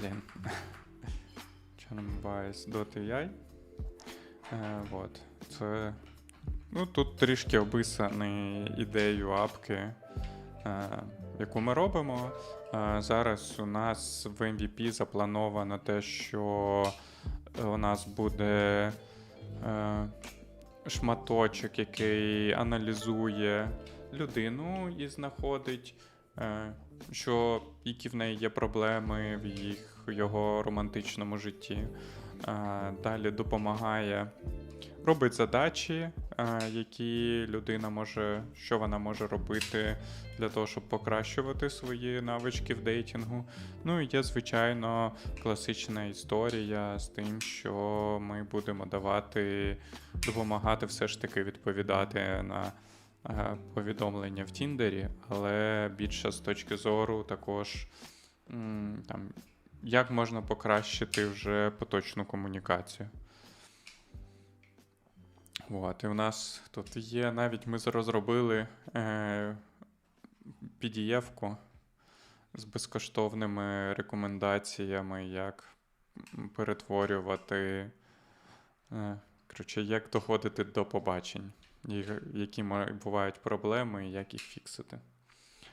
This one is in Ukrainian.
Блін. Channelbias.ai. Е, от. Це. Ну, тут трішки описані ідею апки, е, яку ми робимо. Е, зараз у нас в MVP заплановано те, що у нас буде е, шматочок, який аналізує людину і знаходить, е, що які в неї є проблеми в їх його романтичному житті. Е, Далі допомагає, робить задачі, е, які людина може, що вона може робити для того, щоб покращувати свої навички в дейтингу. Ну і є, звичайно, класична історія з тим, що ми будемо давати, допомагати все ж таки відповідати на е, повідомлення в Тіндері, але більше з точки зору також там, як можна покращити вже поточну комунікацію. От, і в нас тут є навіть ми розробили е, PDF-ку з безкоштовними рекомендаціями, як перетворювати, е, коротше, як доходити до побачень, і які ма- бувають проблеми як їх фіксити.